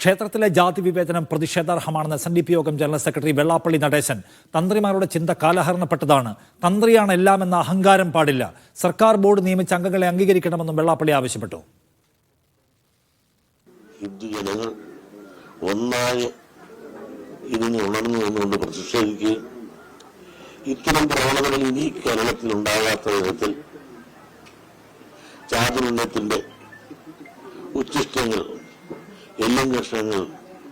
ക്ഷേത്രത്തിലെ ജാതി വിവേചനം പ്രതിഷേധാർഹമാണെന്ന് എസ് എൻ ഡി പി യോഗം ജനറൽ സെക്രട്ടറി വെള്ളാപ്പള്ളി നടേശൻ. തന്ത്രിമാരുടെ ചിന്ത കാലഹരണപ്പെട്ടതാണ്. തന്ത്രിയാണ് എല്ലാമെന്ന അഹങ്കാരം പാടില്ല. സർക്കാർ ബോർഡ് നിയമിച്ച അംഗങ്ങളെ അംഗീകരിക്കണമെന്നും വെള്ളാപ്പള്ളി ആവശ്യപ്പെട്ടു. ഹിന്ദു ജനങ്ങൾ ഒന്നായി ഇതിന് ഉണർന്നു എന്നുകൊണ്ട് പ്രതിഷേധിക്കുകയും ഇത്തരം പ്രവണതകൾ ഇനി കേരളത്തിൽ ഉണ്ടാകാത്ത വിധത്തിൽ ചാതുർണ്യത്തിന്റെ ഉച്ചിഷ്ടങ്ങൾ എല്ലും കഷ്ണങ്ങൾ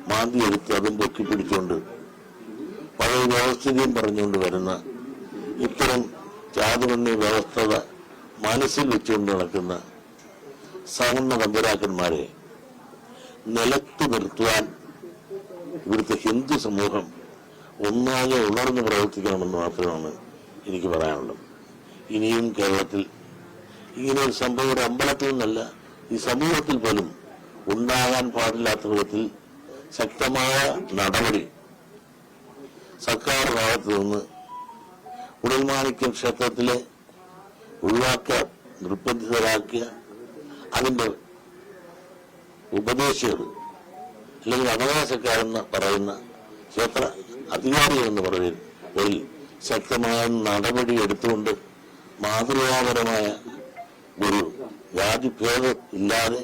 മാന്തിയെടുത്ത് അതും പൊക്കിപ്പിടിച്ചുകൊണ്ട് പഴയ വ്യവസ്ഥിതിയും പറഞ്ഞുകൊണ്ട് വരുന്ന ഇത്തരം ചാതുർണ്യ വ്യവസ്ഥത മനസ്സിൽ വെച്ചുകൊണ്ട് നടക്കുന്ന സവർണ വന്ദരാക്കന്മാരെ നിലത്ത് നിർത്തുവാൻ ഇവിടുത്തെ ഹിന്ദു സമൂഹം ഒന്നാകെ ഉണർന്ന് പ്രവർത്തിക്കണമെന്ന് മാത്രമാണ് എനിക്ക് പറയാനുള്ളത്. ഇനിയും കേരളത്തിൽ ഇങ്ങനെ ഒരു സംഭവം ഒരു അമ്പലത്തിൽ നിന്നല്ല ഈ സമൂഹത്തിൽ പോലും ഉണ്ടാകാൻ പാടില്ലാത്ത വിധത്തിൽ ശക്തമായ നടപടി സർക്കാർ ഭാഗത്തു നിന്ന് ഉടൽമാണിക്യം ക്ഷേത്രത്തിലെ ഒഴിവാക്കുക നിർബന്ധിതരാക്കിയ അതിന്റെ ഉപദേശികൾ അല്ലെങ്കിൽ അവകാശക്കാരെന്ന് പറയുന്ന ക്ഷേത്ര അധികാരികൾ എന്ന് പറയുന്നതിൽ ശക്തമായ നടപടി എടുത്തുകൊണ്ട് മാതൃകാപരമായ ഒരു ജാതിഭേദം ഇല്ലാതെ